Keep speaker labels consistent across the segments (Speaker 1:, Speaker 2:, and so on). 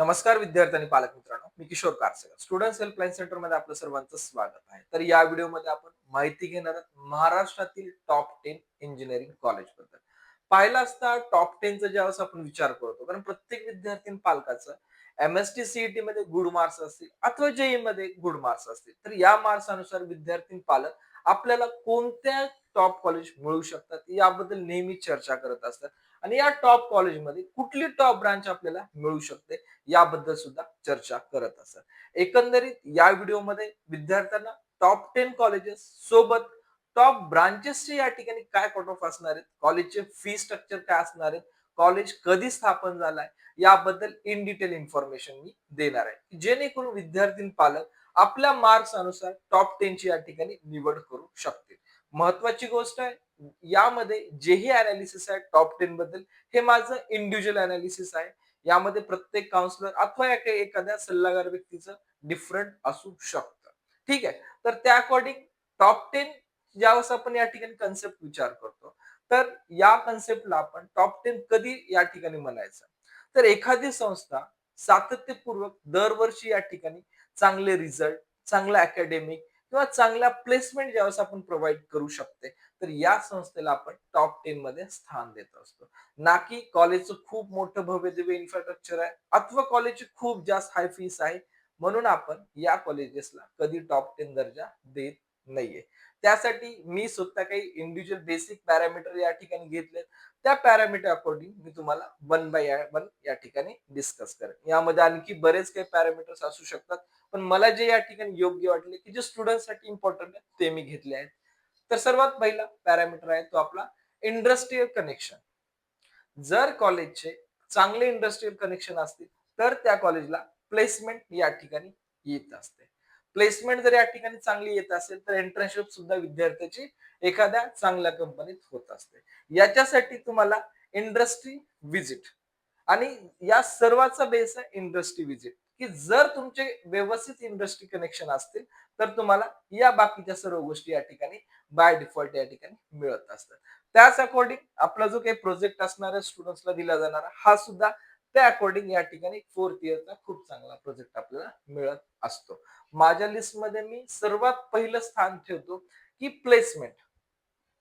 Speaker 1: नमस्कार विद्यार्थी आणि पालक मित्रांनो मी किशोर कारसेकर स्टुडंट हेल्पलाईन सेंटरमध्ये आपलं सर्वांचं स्वागत आहे. तर या व्हिडिओमध्ये आपण माहिती घेणार आहोत महाराष्ट्रातील टॉप टेन इंजिनिअरिंग कॉलेजबद्दल. पाहिलं असता टॉप टेनचा ज्यावेळेस आपण विचार करतो कारण प्रत्येक विद्यार्थी पालकाचं एम एस टी सीईटी मध्ये गुड मार्क्स असतील अथवा जेई मध्ये गुड मार्क्स असतील. तर या मार्क्सानुसार विद्यार्थी पालक आपल्याला कोणत्या टॉप कॉलेज मिळू शकतात. याबद्दल नेहमी चर्चा करत असतात. आणि या टॉप कॉलेजमध्ये कुठली टॉप ब्रांच आपल्याला मिळू शकते? याबद्दल सुद्धा चर्चा करत असतात. एकंदरीत या व्हिडिओमध्ये विद्यार्थ्यांना टॉप टेन कॉलेजेस सोबत टॉप ब्रांचेसचे या ठिकाणी काय कट ऑफ असणार आहेत कॉलेजचे फी स्ट्रक्चर काय असणार आहेत? कॉलेज कधी स्थापन झालाय? याबद्दल इन डिटेल इन्फॉर्मेशन मी देणार आहे. जेणेकरून विद्यार्थी पालक आपल्या मार्क्स अनुसार टॉप टेनची या ठिकाणी निवड करू शकतील. महत्वाची गोष्ट आहे. यामध्ये जेही अनालिसिस आहे टॉप टेन बद्दल हे माझं इंडिव्हिज्युअल अनालिसिस आहे. यामध्ये प्रत्येक काउन्सिलर अथवा एखाद्या सल्लागार व्यक्तीचं डिफरंट असू शकतं. ठीक आहे? तर त्या अकॉर्डिंग टॉप टेन ज्यावेळेस आपण या ठिकाणी कन्सेप्ट विचार करतो तर या कन्सेप्टला आपण टॉप टेन कधी या ठिकाणी म्हणायचं? तर एखादी संस्था सातत्यपूर्वक दरवर्षी या ठिकाणी चांगले रिझल्ट चांगला अकॅडमिक किंवा चांगल्या प्लेसमेंट ज्यावेळेस आपण प्रोव्हाइड करू शकते तर या संस्थेला आपण टॉप टेन मध्ये स्थान देत असतो. ना की कॉलेजचं खूप मोठं भव्य दिव्य इन्फ्रास्ट्रक्चर आहे. अथवा कॉलेजची खूप जास्त हाय फीस आहे. म्हणून आपण या कॉलेजेसला कधी टॉप टेन दर्जा देत नाहीये. त्यासाठी मी स्वतः काही इंडिव्हिज्युअल बेसिक पॅरामीटर या ठिकाणी घेतले त्या पॅरामीटर अकॉर्डिंग मी तुम्हाला वन बाय वन या ठिकाणी डिस्कस करेन. यामध्ये आणखी बरेच काही पॅरामीटर्स असू शकतात पण मला जे या ठिकाणी योग्य वाटले की जे स्टुडंटसाठी इम्पॉर्टंट आहे ते मी घेतले आहेत. तर सर्वात पहिला पॅरामीटर आहे तो आपला इंडस्ट्रीयल कनेक्शन जर कॉलेजचे चांगले इंडस्ट्रीयल कनेक्शन असतील तर त्या कॉलेजला प्लेसमेंट या ठिकाणी येत असते. प्लेसमेंट जर या ठिकाणी चांगली येत असेल तर एंट्रन्सशिप सुद्धा विद्यार्थ्याची एखाद्या चांगल्या कंपनीत होत असते. याच्यासाठी तुम्हाला इंडस्ट्री विजिट आणि या सर्वाचा बेस आहे इंडस्ट्री विजिट की जर तुमचे व्यवस्थित इंडस्ट्री कनेक्शन असतील तर तुम्हाला या बाकीच्या सर्व गोष्टी या ठिकाणी बाय डिफॉल्ट या ठिकाणी मिळत असतात. त्याच अकॉर्डिंग आपला जो काही प्रोजेक्ट असणार आहे स्टुडंट्सला दिला जाणारा हा सुद्धा त्या अकॉर्डिंग या ठिकाणी फोर्थ इयरचा खूप चांगला प्रोजेक्ट आपल्याला मिळत असतो. माझ्या लिस्टमध्ये मी सर्वात पहिलं स्थान ठेवतो की प्लेसमेंट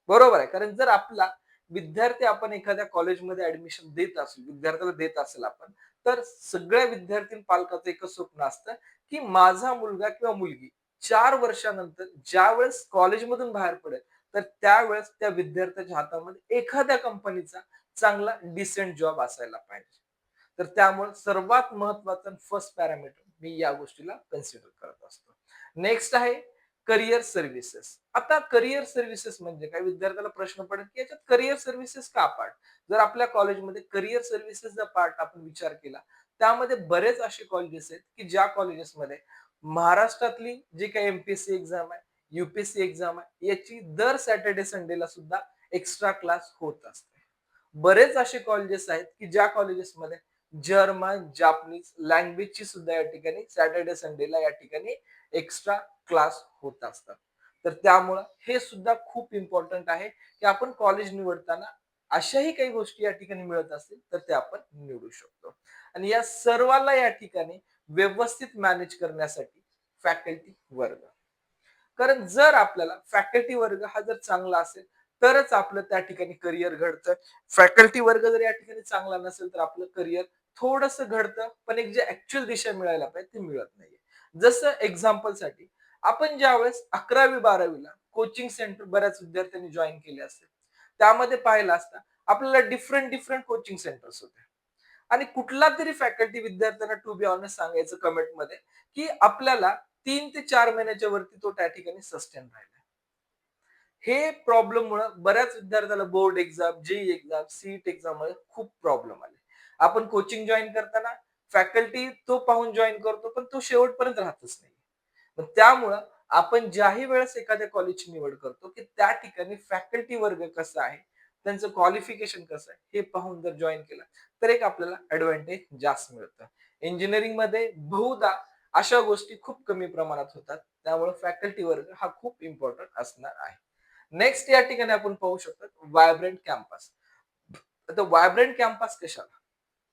Speaker 1: बरोबर आहे? कारण जर आपला विद्यार्थी आपण एखाद्या कॉलेजमध्ये ऍडमिशन देत असेल विद्यार्थ्याला देत असेल आपण तर सगळ्या विद्यार्थी पालकाचं एकच स्वप्न असतं की माझा मुलगा किंवा मुलगी चार वर्षानंतर ज्या वेळेस कॉलेजमधून बाहेर पडेल तर त्यावेळेस त्या विद्यार्थ्याच्या हातामध्ये एखाद्या कंपनीचा चांगला डिसेंट जॉब असायला पाहिजे. तर त्यामुळे सर्वात महत्वाचं फर्स्ट पॅरामीटर मी या गोष्टीला कन्सिडर करत असतो. नेक्स्ट आहे करिअर सर्व्हिसेस आता करिअर सर्व्हिसेस म्हणजे काय? विद्यार्थ्याला प्रश्न पडेल की याच्यात करिअर सर्व्हिसेस का पार्ट जर आपल्या कॉलेजमध्ये करिअर सर्व्हिसेसचा पार्ट आपण विचार केला त्यामध्ये बरेच असे कॉलेजेस आहेत की ज्या कॉलेजेसमध्ये महाराष्ट्रातली जी काही एमपीएससी एक्झाम आहे युपीएससी एक्झाम आहे याची दर सॅटर्डे संडेला सुद्धा एक्स्ट्रा क्लास होत असते. बरेच असे कॉलेजेस आहेत की ज्या कॉलेजेसमध्ये जर्मन जापनीज लँग्वेजची सुद्धा या ठिकाणी सॅटर्डे संडेला या ठिकाणी एक्स्ट्रा क्लास होत असतात. तर त्यामुळं हे सुद्धा खूप इम्पॉर्टंट आहे की आपण कॉलेज निवडताना अशाही काही गोष्टी या ठिकाणी मिळत असतील तर ते आपण निवडू शकतो. आणि या सर्वाला या ठिकाणी व्यवस्थित मॅनेज करण्यासाठी फॅकल्टी वर्ग. कारण जर आपल्याला फॅकल्टी वर्ग हा जर चांगला असेल तरच आपलं त्या ठिकाणी करिअर घडतं. फॅकल्टी वर्ग जर या ठिकाणी चांगला नसेल तर आपलं करिअर थोडस घडतं पण एक जे ऍक्च्युअल दिशा मिळायला पाहिजे ते मिळत नाहीये. जसं एक्झाम्पलसाठी आपण ज्यावेळेस अकरावी बारावीला कोचिंग सेंटर बऱ्याच विद्यार्थ्यांनी जॉईन केले असते त्यामध्ये पाहिलं असता आपल्याला डिफरंट डिफरंट कोचिंग सेंटर्स होते आणि कुठला तरी फॅकल्टी विद्यार्थ्यांना टू बी ऑनेस्ट सांगायचं कमेंटमध्ये की आपल्याला तीन ते चार महिन्याच्या वरती तो त्या ठिकाणी सस्टेन राहिला. हे प्रॉब्लेम मुळे बऱ्याच विद्यार्थ्याला board exam JEE exam CET एक्झाममध्ये खूप प्रॉब्लेम आले. आपण कोचिंग जॉईन करताना फॅकल्टी तो पाहून जॉईन करतो पण तो शेवटपर्यंत राहतच नाही. त्यामुळं आपण ज्याही वेळेस एखाद्या कॉलेजची निवड करतो की त्या ठिकाणी फॅकल्टी वर्ग कसा आहे त्यांचं क्वालिफिकेशन कसं आहे हे पाहून जर जॉईन केलं तर एक आपल्याला ऍडव्हान्टेज जास्त मिळतं. इंजिनिअरिंगमध्ये बहुधा अशा गोष्टी खूप कमी प्रमाणात होतात त्यामुळे फॅकल्टी वर्ग हा खूप इम्पॉर्टंट असणार आहे. नेक्स्ट या ठिकाणी आपण पाहू शकतो व्हायब्रंट कॅम्पस आता व्हायब्रंट कॅम्पस कशाला?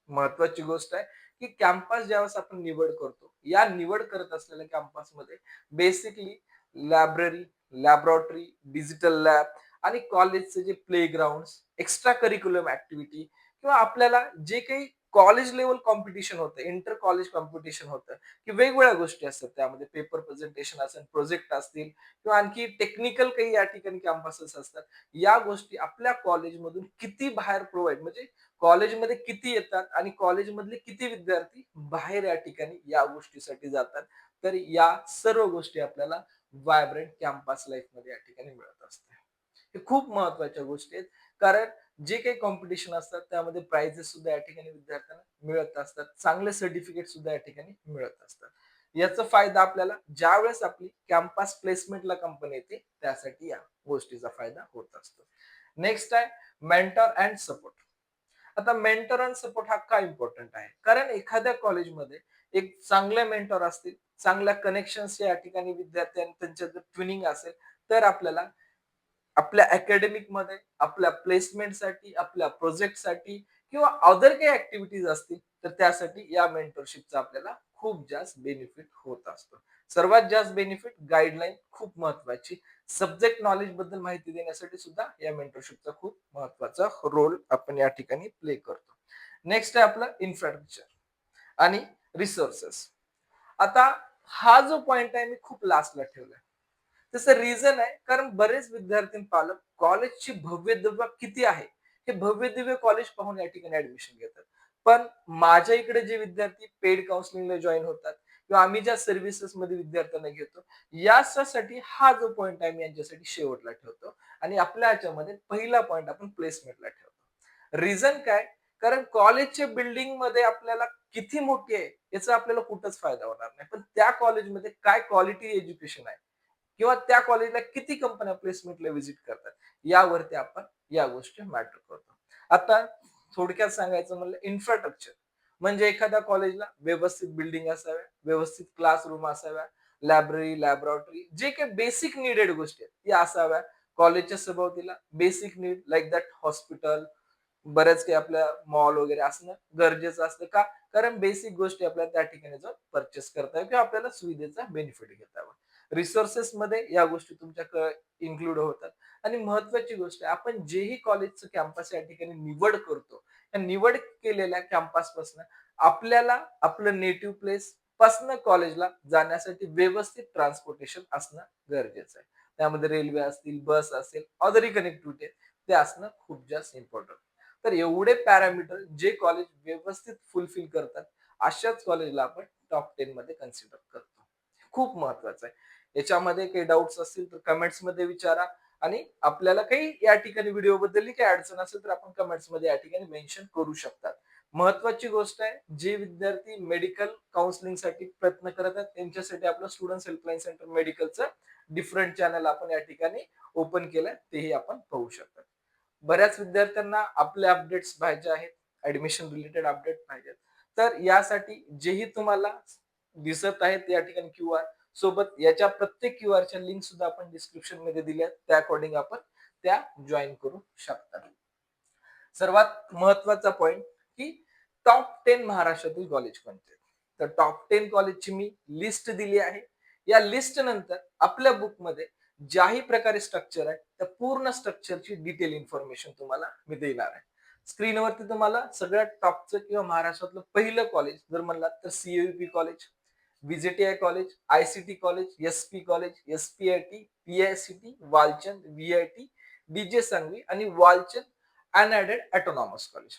Speaker 1: महत्वाची गोष्ट आहे की कॅम्पस ज्यावेळेस आपण निवड करतो या निवड करत असलेल्या कॅम्पसमध्ये basically library laboratory digital lab आणि कॉलेजचे जे play ground extra curriculum activity किंवा आपल्याला जे काही कॉलेज लेवल कॉम्पिटिशन होतं इंटर कॉलेज कॉम्पिटिशन होतं की वेगवेगळ्या गोष्टी असतात त्यामध्ये. पेपर प्रेझेंटेशन असेल प्रोजेक्ट असतील किंवा आणखी टेक्निकल काही या ठिकाणी कॅम्पसेस असतात. या गोष्टी आपल्या कॉलेजमधून किती बाहेर प्रोव्हाइड म्हणजे कॉलेजमध्ये किती येतात आणि कॉलेजमधले किती विद्यार्थी बाहेर या ठिकाणी या गोष्टीसाठी जातात. तर या सर्व गोष्टी आपल्याला व्हायब्रंट कॅम्पस लाईफमध्ये या ठिकाणी मिळत असतात. हे खूप महत्त्वाच्या गोष्टी आहेत. कारण जे काही कॉम्पिटिशन असतात त्यामध्ये प्राइजेस सुद्धा या ठिकाणी विद्यार्थ्यांना मिळत असतात. चांगले सर्टिफिकेट सुद्धा या ठिकाणी मिळत असतात. याचा फायदा आपल्याला ज्या वेळेस आपली कॅम्पस प्लेसमेंटला कंपनी येते त्यासाठी या गोष्टीचा फायदा होत असतो. नेक्स्ट आहे मेंटर अँड सपोर्ट आता मेंटर अँड सपोर्ट हा का इम्पॉर्टंट आहे? कारण एखाद्या कॉलेजमध्ये एक चांगले मेंटर असतील चांगल्या कनेक्शन्स या ठिकाणी विद्यार्थ्यांनी त्यांच्या जर ट्विनिंग असेल तर आपल्याला आपल्या अकॅडमिकमध्ये आपल्या प्लेसमेंटसाठी आपल्या प्रोजेक्टसाठी किंवा अदर काही ऍक्टिव्हिटीज असतील तर त्यासाठी या मेंटरशिपचा आपल्याला खूप जास्त बेनिफिट होत असतो. सर्वात जास्त बेनिफिट गाईडलाईन खूप महत्वाची. सब्जेक्ट नॉलेजबद्दल माहिती देण्यासाठी सुद्धा या मेंटरशिपचा खूप महत्त्वाचा रोल आपण या ठिकाणी प्ले करतो. नेक्स्ट आहे आपलं इन्फ्रास्ट्रक्चर आणि रिसोर्सेस आता हा जो पॉइंट आहे मी खूप लास्टला ठेवलाय. त्याचं रिझन आहे कारण बरेच विद्यार्थी पालक कॉलेजची भव्य दिव्य किती आहे हे भव्य दिव्य कॉलेज पाहून या ठिकाणी ऍडमिशन घेतात. पण माझ्या इकडे जे विद्यार्थी पेड काउन्सिलिंगला जॉईन होतात किंवा आम्ही ज्या सर्व्हिसेस मध्ये विद्यार्थ्यांना घेतो यासाठी हा जो पॉईंट आहे मी यांच्यासाठी शेवटला ठेवतो. आणि आपल्या ह्याच्यामध्ये पहिला पॉईंट आपण प्लेसमेंटला ठेवतो. रिझन काय? कारण कॉलेजच्या बिल्डिंगमध्ये आपल्याला किती मोठी आहे याचा आपल्याला कुठंच फायदा होणार नाही. पण त्या कॉलेजमध्ये काय क्वालिटी एज्युकेशन आहे किंवा त्या कॉलेजला किती कंपन्या प्लेसमेंटला व्हिजिट करतात? यावरती आपण या गोष्टी मॅटर करतो. आता थोडक्यात सांगायचं म्हणलं इन्फ्रास्ट्रक्चर म्हणजे एखाद्या कॉलेजला व्यवस्थित बिल्डिंग असाव्या व्यवस्थित क्लासरूम असाव्या लायब्ररी लॅबोरेटरी जे काही बेसिक निडेड गोष्टी आहेत या असाव्या. कॉलेजच्या सभोवतीला basic need like that hospital बऱ्याच काही आपल्या मॉल वगैरे असणं गरजेचं असतं का? कारण बेसिक गोष्टी आपल्याला त्या ठिकाणी जाऊन परचेस करता किंवा आपल्याला सुविधेचा बेनिफिट घेता येईल. रिसोर्सेस मध्ये या गोष्टी तुमच्या इन्क्लूड होतात. आणि महत्वाची गोष्ट आहे आपण जेही कॉलेजचं कॅम्पस या ठिकाणी निवड करतो या निवड केलेल्या कॅम्पसपासून आपल्याला आपलं नेटिव्ह प्लेस पासनं कॉलेजला जाण्यासाठी व्यवस्थित ट्रान्सपोर्टेशन असणं गरजेचं आहे. त्यामध्ये रेल्वे असतील बस असेल ऑदरी कनेक्टिव्हिटी ते असणं खूप जास्त इम्पॉर्टंट तर एवढे पॅरामीटर जे कॉलेज व्यवस्थित फुलफिल करतात अशाच कॉलेजला आपण टॉप टेन मध्ये कन्सिडर करतो. खूप महत्वाचं आहे. याच्यामध्ये काही डाऊट्स असतील तर कमेंट्समध्ये विचारा. आणि आपल्याला काही या ठिकाणी व्हिडिओ बद्दल काही अडचण असेल तर आपण कमेंट्समध्ये या ठिकाणी मेन्शन करू शकतात. महत्वाची गोष्ट आहे जे विद्यार्थी मेडिकल काउन्सिलिंगसाठी प्रयत्न करत आहेत त्यांच्यासाठी आपलं स्टुडंट हेल्पलाईन सेंटर मेडिकलचं डिफरंट चॅनल आपण या ठिकाणी ओपन केलंय तेही आपण पाहू शकतात. बऱ्याच विद्यार्थ्यांना आपले अपडेट्स पाहिजे आहेत ऍडमिशन रिलेटेड अपडेट पाहिजेत तर यासाठी जेही तुम्हाला दिसत आहेत या ठिकाणी क्यू आर सोबत याच्या प्रत्येक क्यू आरच्या लिंक सुद्धा आपण डिस्क्रिप्शनमध्ये दिल्या त्या अकॉर्डिंग आपण त्या जॉईन करू शकता सर्वात महत्त्वाचा पॉइंट की टॉप टेन महाराष्ट्रातील कॉलेज कोणते? तर टॉप टेन कॉलेजची मी लिस्ट दिली आहे. या लिस्ट नंतर आपल्या बुकमध्ये ज्याही प्रकारे स्ट्रक्चर आहे त्या पूर्ण स्ट्रक्चरची डिटेल इन्फॉर्मेशन तुम्हाला मी देणार आहे. स्क्रीनवरती तुम्हाला सगळ्यात टॉपचं किंवा महाराष्ट्रातलं पहिलं कॉलेज जर म्हणलात तर CAP college VJTI college ICT college S P college S P I T P I C T Walchand V I T DJ Sangvi आणि वालचंद अनएडेड ऑटोनॉमस कॉलेज.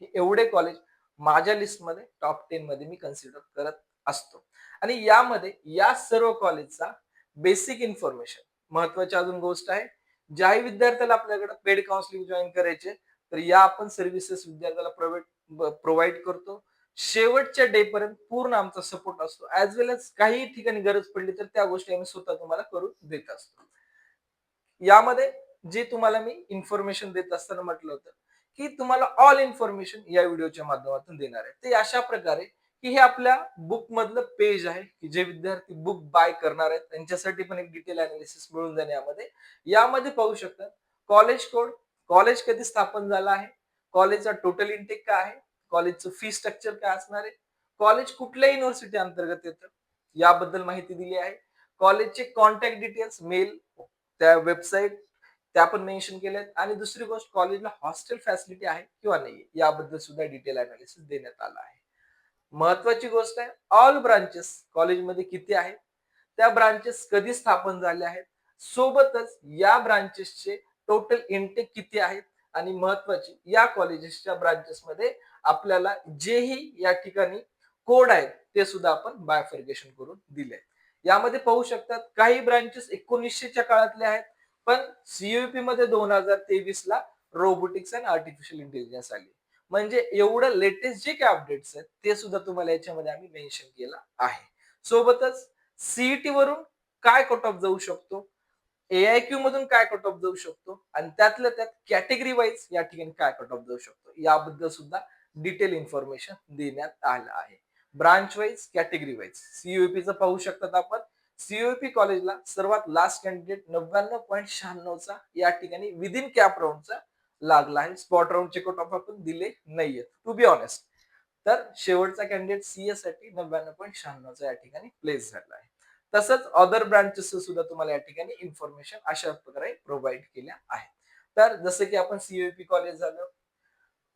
Speaker 1: हे एवढे कॉलेज माझ्या लिस्टमध्ये टॉप टेन मध्ये मी कन्सिडर करत असतो. आणि यामध्ये या सर्व कॉलेजचा बेसिक इन्फॉर्मेशन महत्वाची अजून गोष्ट आहे ज्याही विद्यार्थ्याला आपल्याकडे पेड काउन्सिलिंग जॉईन करायचे तर या आपण सर्व्हिसेस विद्यार्थ्याला प्रोव्हाइड करतो. शेवटच्या डे पर्यंत पूर्ण आमचा सपोर्ट असतो. ऍज वेल एज काही ठिकाणी गरज पडली तर त्या गोष्टी आम्ही स्वतः तुम्हाला करून देत असतो. यामध्ये जे तुम्हाला मी इन्फॉर्मेशन देत असताना म्हटलं होतं की तुम्हाला ऑल इन्फॉर्मेशन या व्हिडिओच्या माध्यमातून देणार आहे. ते अशा प्रकारे की हे आपल्या बुक मधलं पेज आहे की जे विद्यार्थी बुक बाय करणार आहेत त्यांच्यासाठी पण एक डिटेल अनालिसिस मिळून जाणे यामध्ये. यामध्ये पाहू शकतात कॉलेज कोड कॉलेज कधी स्थापन झाला आहे कॉलेजचा टोटल इंटेक काय आहे कॉलेजचं फी स्ट्रक्चर काय असणार आहे? कॉलेज कुठल्या युनिव्हर्सिटी अंतर्गत येतं. याबद्दल माहिती दिली आहे. कॉलेजचे कॉन्टॅक्ट डिटेल्स मेल त्या वेबसाईट त्या पण मेन्शन केल्या आहेत. आणि दुसरी गोष्ट कॉलेजला हॉस्टेल फॅसिलिटी आहे किंवा नाही याबद्दल सुद्धा डिटेल अनालिसिस देण्यात आला आहे. महत्वाची गोष्ट आहे ऑल ब्रांचेस कॉलेजमध्ये किती आहेत? त्या ब्रांचेस कधी स्थापन झाले आहेत? सोबतच या ब्रांचेसचे टोटल इनटेक किती आहेत? आणि महत्वाची या कॉलेजेसच्या ब्रांचेसमध्ये आपल्याला जेही या ठिकाणी कोड आहेत ते सुद्धा आपण बायफर्गेशन करून दिले. यामध्ये पाहू शकतात काही ब्रांचेस एकोणीसशेच्या काळातले आहेत पण सीयूपी मध्ये दोन हजार तेवीस ला रोबोटिक्स अँड आर्टिफिशियल इंटेलिजन्स आली. म्हणजे एवढं लेटेस्ट जे काही अपडेट्स आहेत ते सुद्धा तुम्हाला याच्यामध्ये आम्ही मेन्शन केलं आहे. सोबतच सीईटी वरून काय कट ऑफ जाऊ शकतो? एआयक्यू मधून काय कट ऑफ जाऊ शकतो? आणि त्यातल्या त्यात कॅटेगरी वाईज या ठिकाणी काय कट ऑफ जाऊ शकतो? याबद्दल सुद्धा डिटेल इन्फॉर्मेशन देण्यात आलं आहे. Branch wise category wise. सीयूपीचं पाहू शकतात आपण. सीओपी कॉलेजला सर्वात लास्ट कॅन्डिडेट नव्याण्णव पॉईंट शहाण्णवचा या ठिकाणी विदिन कॅप राऊंडचा लागला आहे. स्पॉट राऊंडचे कट ऑफ आपण दिले नाहीयेत. टू बी ऑनेस्ट तर शेवटचा कॅन्डिडेट सीए साठी नव्याण्णव पॉईंट शहाण्णवचा या ठिकाणी प्लेस झाला आहे. तसंच अदर ब्रांचेस सुद्धा तुम्हाला या ठिकाणी इन्फॉर्मेशन अशा प्रकारे प्रोव्हाइड केल्या आहेत. तर जसं की आपण सीओपी कॉलेज झालं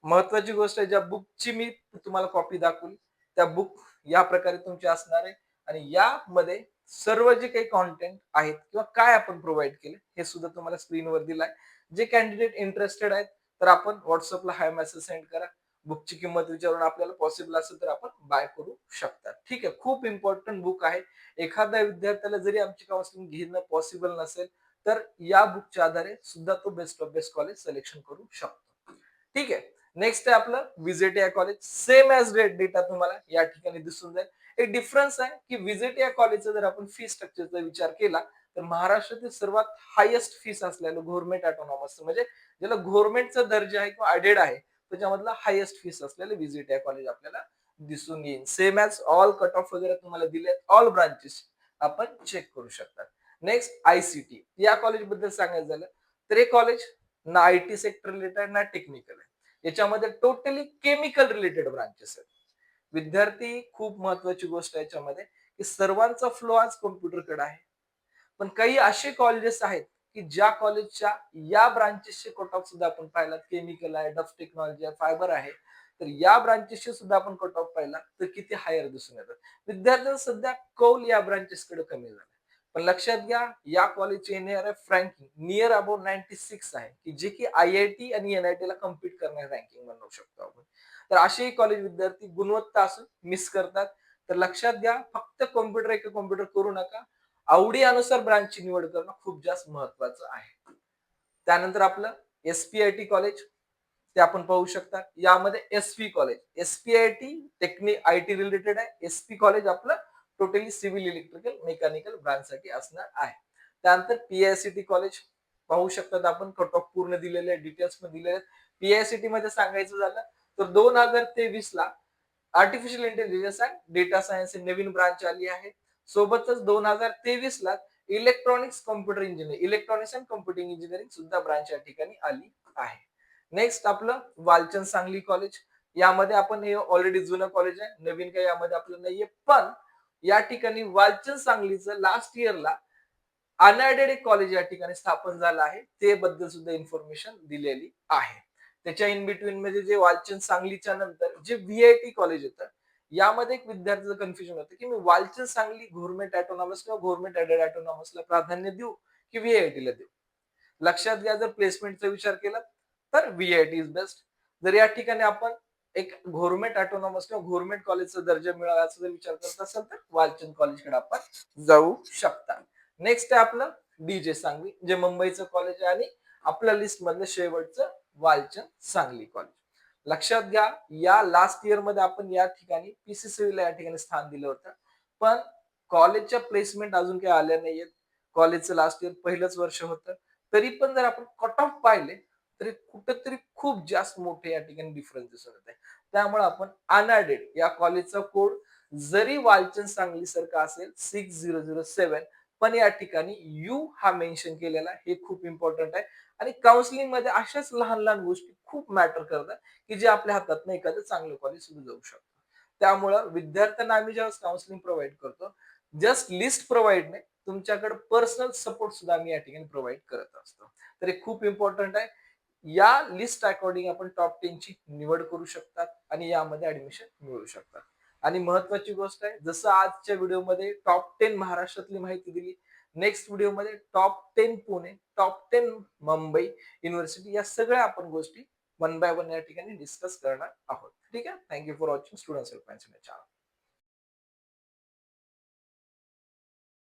Speaker 1: महत्वाची गोष्ट आहे ज्या बुकची मी तुम्हाला कॉपी दाखवली त्या बुक या प्रकारे तुमची असणार आहे. आणि यामध्ये सर्व जे काही कॉन्टेंट आहेत किंवा काय आपण प्रोव्हाइड केले हे सुद्धा तुम्हाला स्क्रीनवर दिलाय. जे कॅन्डिडेट इंटरेस्टेड आहेत तर आपण व्हॉट्सअपला हाय मेसेज सेंड करा. बुकची किंमत विचारून आपल्याला पॉसिबल असेल तर आपण बाय करू शकता. ठीक आहे खूप इम्पॉर्टंट बुक आहे. एखाद्या विद्यार्थ्याला जरी आमची काउन्सिलिंग घेणं पॉसिबल नसेल तर या बुकच्या आधारे सुद्धा तो best of best college selection करू शकतो. ठीक आहे नेक्स्ट आहे आपलं विजिट या college same as rate data तुम्हाला या ठिकाणी दिसून जाईल. एक डिफरन्स आहे की विजिट या कॉलेजचा जर आपण फी स्ट्रक्चरचा विचार केला तर महाराष्ट्रातील सर्वात हायेस्ट फीस असलेलं गव्हर्नमेंट ऑटोनॉमस म्हणजे ज्याला गव्हर्नमेंटचा दर्जा आहे किंवा अडेड आहे त्याच्यामधला हायेस्ट फीस असलेलं विजिट या कॉलेज आपल्याला दिसून येईल. Same as all cut off वगैरे तुम्हाला दिले ऑल ब्रांचेस आपण चेक करू शकतात. नेक्स्ट आयसीटी या कॉलेजबद्दल सांगायचं झालं तर हे कॉलेज ना आय टी सेक्टर रिलेटेड ना टेक्निकल आहे. याच्यामध्ये टोटली केमिकल रिलेटेड ब्रांचेस आहेत. विद्यार्थी खूप महत्वाची गोष्ट आहे याच्यामध्ये की सर्वांचा फ्लो आज कम्प्युटरकडे आहे. पण काही असे कॉलेजेस आहेत की ज्या कॉलेजच्या या ब्रांचेसचे कट ऑफ सुद्धा आपण पाहिलात. केमिकल आहे डफ टेक्नॉलॉजी आहे फायबर आहे. तर या ब्रांचेसचे सुद्धा आपण कट ऑफ पाहिला तर किती हायर दिसून येतात. विद्यार्थ्यांना सध्या कौल या ब्रांचेसकडे कमी झाला. पण लक्षात घ्या या कॉलेजचे NR F ranking near about ninety six आहे. की जे की आय आय टी आणि एन आय टी ला कम्पीट करणारे रँकिंग बनवू शकतो आपण. तर असेही कॉलेज विद्यार्थी गुणवत्ता असून मिस करतात. तर लक्षात घ्या फक्त कॉम्प्युटर एक कॉम्प्युटर करू नका. आवडी अनुसार ब्रांचची निवड करणं खूप जास्त महत्वाचं आहे. त्यानंतर आपलं S P I T college ते आपण पाहू शकता यामध्ये S P college S P I T technique I T related आहे. एस पी कॉलेज आपलं totally civil electrical mechanical branch साठी असणार आहे. त्यानंतर पीआयसीटी कॉलेज पाहू शकतात आपण कट ऑफ पूर्ण दिलेले डिटेल्समध्ये दिलेले पीआयसीटी मध्ये सांगायचं झालं तर दोन हजार तेवीस ला artificial intelligence and data science ही नवीन ब्रांच आली आहे. सोबतच दोन हजार तेवीस ला electronics computer engineering electronics and computing engineering सुद्धा ब्रांच या ठिकाणी आली आहे. नेक्स्ट आपलं वालचंद सांगली कॉलेज यामध्ये आपण हे ऑलरेडी जुनं कॉलेज आहे. नवीन काही यामध्ये आपलं नाहीये. पण या ठिकाणी वालचंद सांगलीचं लास्ट इयरला अनएडेड एक कॉलेज या ठिकाणी स्थापन झालं आहे. ते बद्दल सुद्धा इन्फॉर्मेशन दिलेली आहे. त्याच्या इन बिटवीन मध्ये जे वालचंद सांगलीच्या नंतर जे व्ही आय टी कॉलेज होतं यामध्ये एक विद्यार्थ्याचं कन्फ्युजन होतं की मी वालचंद सांगली गव्हर्नमेंट ऑटोनॉमस किंवा गव्हर्नमेंट ऍडेड ऑटोनॉमसला प्राधान्य देऊ की व्ही आय टीला देऊ? लक्षात घ्या जर प्लेसमेंटचा विचार केला तर V I T is best जर या ठिकाणी आपण एक गव्हर्नमेंट ऑटोनॉमस किंवा गव्हर्नमेंट कॉलेजचा दर्जा मिळवायचा जर विचार करत असेल तर वालचंद कॉलेजकडे आपण जाऊ शकता. नेक्स्ट आहे आपलं डीजे सांगली जे मुंबईचं कॉलेज आहे आणि आपल्या लिस्ट मधलं शेवटचं वालचंद सांगली कॉलेज लक्षात घ्या या लास्ट इयरमध्ये आपण या ठिकाणी पीसीसीला या ठिकाणी स्थान दिलं होतं. पण कॉलेजच्या प्लेसमेंट अजून काही आल्या नाहीयेत. कॉलेजचं लास्ट इयर पहिलंच वर्ष होतं. तरी पण जर आपण कट ऑफ पाहिले तरी कुठंतरी खूप जास्त मोठे या ठिकाणी डिफरन्स दिसून येत आहे. त्यामुळे आपण अनएडेड या कॉलेजचा कोड जरी वालचंद सांगली सारखा असेल सिक्स झिरो झिरो सेव्हन पण या ठिकाणी यू हा मेन्शन केलेला हे खूप इम्पॉर्टंट आहे. आणि काउन्सिलिंगमध्ये अशाच लहान लहान गोष्टी खूप मॅटर करतात की जे आपल्या हातात नाही एखादं चांगलं कॉलेज सुरू जाऊ शकतो. त्यामुळं विद्यार्थ्यांना आम्ही ज्यावेळेस काउन्सिलिंग प्रोव्हाइड करतो जस्ट लिस्ट प्रोव्हाइड नाही तुमच्याकडे पर्सनल सपोर्ट सुद्धा आम्ही या ठिकाणी प्रोव्हाइड करत असतो. तर हे खूप इम्पॉर्टंट आहे. या लिस्ट अकॉर्डिंग आपण टॉप टेन ची निवड करू शकतात आणि यामध्ये ऍडमिशन मिळू शकतात. आणि महत्वाची गोष्ट आहे जसं आजच्या व्हिडिओमध्ये टॉप टेन महाराष्ट्रातली माहिती दिली नेक्स्ट व्हिडिओमध्ये top ten Pune top ten Mumbai university या सगळ्या आपण गोष्टी वन बाय वन या ठिकाणी डिस्कस करणार आहोत. ठीक आहे? Thank you for watching students channel